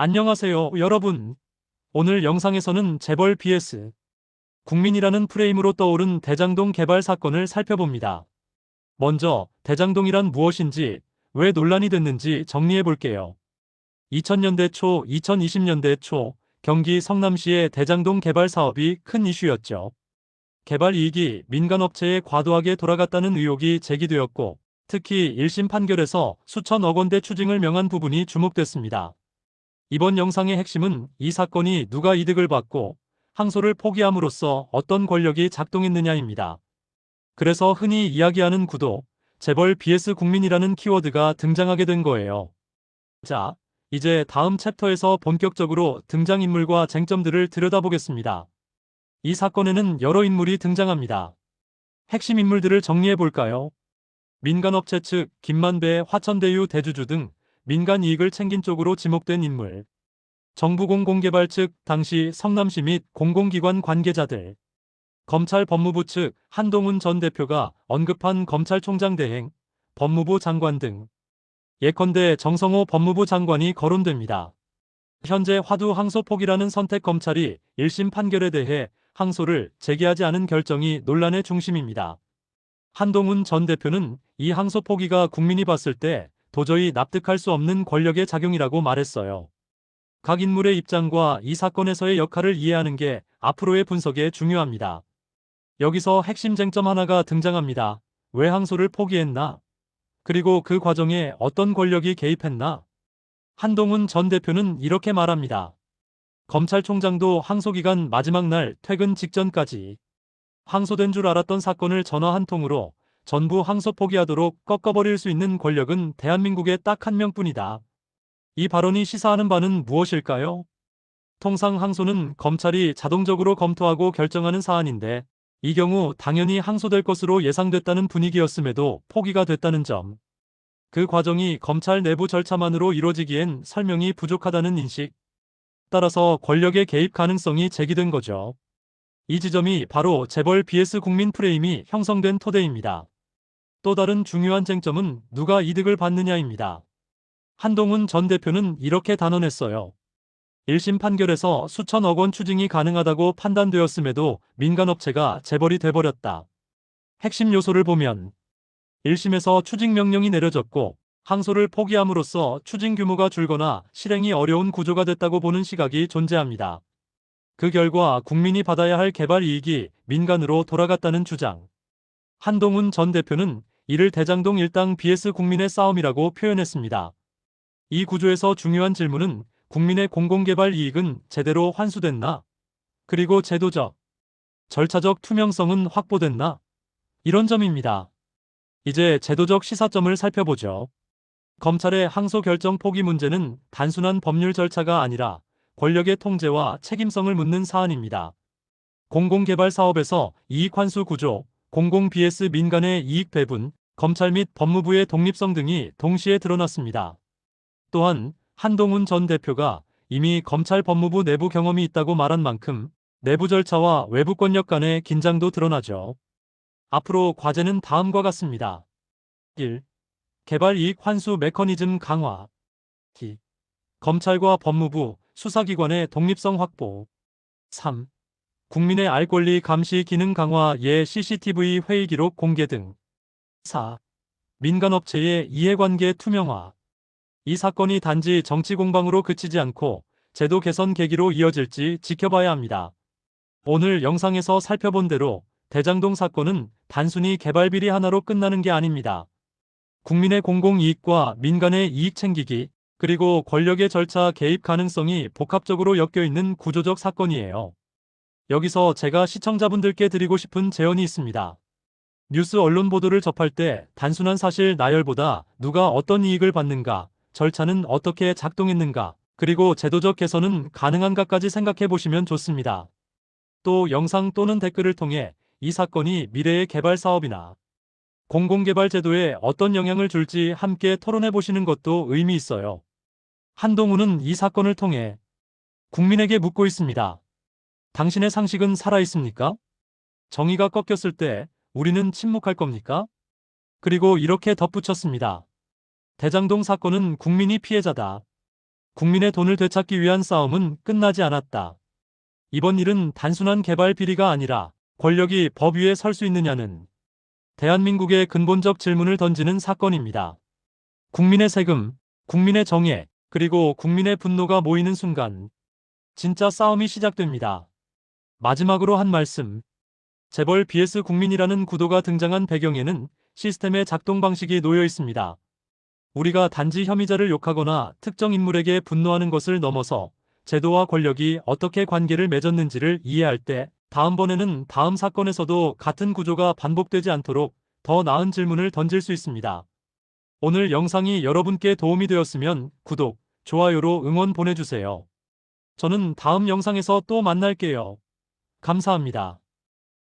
안녕하세요, 여러분. 오늘 영상에서는 재벌 BS 국민이라는 프레임으로 떠오른 대장동 개발 사건을 살펴봅니다. 먼저 대장동이란 무엇인지, 왜 논란이 됐는지 정리해 볼게요. 2000년대 초, 2020년대 초 경기 성남시의 대장동 개발 사업이 큰 이슈였죠. 개발 이익이 민간업체에 과도하게 돌아갔다는 의혹이 제기되었고, 특히 1심 판결에서 수천억 원대 추징을 명한 부분이 주목됐습니다. 이번 영상의 핵심은 이 사건이 누가 이득을 받고 항소를 포기함으로써 어떤 권력이 작동했느냐입니다. 그래서 흔히 이야기하는 구도, 재벌 BS 국민이라는 키워드가 등장하게 된 거예요. 자, 이제 다음 챕터에서 본격적으로 등장인물과 쟁점들을 들여다보겠습니다. 이 사건에는 여러 인물이 등장합니다. 핵심 인물들을 정리해 볼까요? 민간업체 측 김만배, 화천대유 대주주 등 민간 이익을 챙긴 쪽으로 지목된 인물. 정부 공공개발 측 당시 성남시 및 공공기관 관계자들. 검찰 법무부 측 한동훈 전 대표가 언급한 검찰총장 대행, 법무부 장관 등. 예컨대 정성호 법무부 장관이 거론됩니다. 현재 화두 항소 포기라는 선택 검찰이 1심 판결에 대해 항소를 제기하지 않은 결정이 논란의 중심입니다. 한동훈 전 대표는 이 항소 포기가 국민이 봤을 때 도저히 납득할 수 없는 권력의 작용이라고 말했어요. 각 인물의 입장과 이 사건에서의 역할을 이해하는 게 앞으로의 분석에 중요합니다. 여기서 핵심 쟁점 하나가 등장합니다. 왜 항소를 포기했나? 그리고 그 과정에 어떤 권력이 개입했나? 한동훈 전 대표는 이렇게 말합니다. 검찰총장도 항소 기간 마지막 날 퇴근 직전까지 항소된 줄 알았던 사건을 전화 한 통으로 전부 항소 포기하도록 꺾어버릴 수 있는 권력은 대한민국에 딱한 명뿐이다. 이 발언이 시사하는 바는 무엇일까요? 통상 항소는 검찰이 자동적으로 검토하고 결정하는 사안인데 이 경우 당연히 항소될 것으로 예상됐다는 분위기였음에도 포기가 됐다는 점. 그 과정이 검찰 내부 절차만으로 이루어지기엔 설명이 부족하다는 인식. 따라서 권력의 개입 가능성이 제기된 거죠. 이 지점이 바로 재벌 BS 국민 프레임이 형성된 토대입니다. 또 다른 중요한 쟁점은 누가 이득을 받느냐입니다. 한동훈 전 대표는 이렇게 단언했어요. 1심 판결에서 수천억 원 추징이 가능하다고 판단되었음에도 민간업체가 재벌이 돼버렸다. 핵심 요소를 보면 1심에서 추징 명령이 내려졌고 항소를 포기함으로써 추징 규모가 줄거나 실행이 어려운 구조가 됐다고 보는 시각이 존재합니다. 그 결과 국민이 받아야 할 개발 이익이 민간으로 돌아갔다는 주장. 한동훈 전 대표는 이를 대장동 일당 BS 국민의 싸움이라고 표현했습니다. 이 구조에서 중요한 질문은 국민의 공공개발 이익은 제대로 환수됐나? 그리고 제도적, 절차적 투명성은 확보됐나? 이런 점입니다. 이제 제도적 시사점을 살펴보죠. 검찰의 항소 결정 포기 문제는 단순한 법률 절차가 아니라 권력의 통제와 책임성을 묻는 사안입니다. 공공개발 사업에서 이익 환수 구조, 공공 BS 민간의 이익 배분, 검찰 및 법무부의 독립성 등이 동시에 드러났습니다. 또한 한동훈 전 대표가 이미 검찰 법무부 내부 경험이 있다고 말한 만큼 내부 절차와 외부 권력 간의 긴장도 드러나죠. 앞으로 과제는 다음과 같습니다. 1. 개발 이익 환수 메커니즘 강화 2. 검찰과 법무부, 수사기관의 독립성 확보 3. 국민의 알 권리 감시 기능 강화 예 CCTV 회의 기록 공개 등 4. 민간업체의 이해관계 투명화. 이 사건이 단지 정치 공방으로 그치지 않고 제도 개선 계기로 이어질지 지켜봐야 합니다. 오늘 영상에서 살펴본 대로 대장동 사건은 단순히 개발 비리 하나로 끝나는 게 아닙니다. 국민의 공공이익과 민간의 이익 챙기기, 그리고 권력의 절차 개입 가능성이 복합적으로 엮여 있는 구조적 사건이에요. 여기서 제가 시청자분들께 드리고 싶은 제언이 있습니다. 뉴스 언론 보도를 접할 때 단순한 사실 나열보다 누가 어떤 이익을 받는가, 절차는 어떻게 작동했는가, 그리고 제도적 개선은 가능한가까지 생각해 보시면 좋습니다. 또 영상 또는 댓글을 통해 이 사건이 미래의 개발 사업이나 공공개발 제도에 어떤 영향을 줄지 함께 토론해 보시는 것도 의미 있어요. 한동훈은 이 사건을 통해 국민에게 묻고 있습니다. 당신의 상식은 살아있습니까? 정의가 꺾였을 때 우리는 침묵할 겁니까? 그리고 이렇게 덧붙였습니다. 대장동 사건은 국민이 피해자다. 국민의 돈을 되찾기 위한 싸움은 끝나지 않았다. 이번 일은 단순한 개발 비리가 아니라 권력이 법 위에 설 수 있느냐는 대한민국의 근본적 질문을 던지는 사건입니다. 국민의 세금, 국민의 정예, 그리고 국민의 분노가 모이는 순간 진짜 싸움이 시작됩니다. 마지막으로 한 말씀. 재벌 BS 국민이라는 구도가 등장한 배경에는 시스템의 작동 방식이 놓여 있습니다. 우리가 단지 혐의자를 욕하거나 특정 인물에게 분노하는 것을 넘어서 제도와 권력이 어떻게 관계를 맺었는지를 이해할 때 다음번에는 다음 사건에서도 같은 구조가 반복되지 않도록 더 나은 질문을 던질 수 있습니다. 오늘 영상이 여러분께 도움이 되었으면 구독, 좋아요로 응원 보내주세요. 저는 다음 영상에서 또 만날게요. 감사합니다.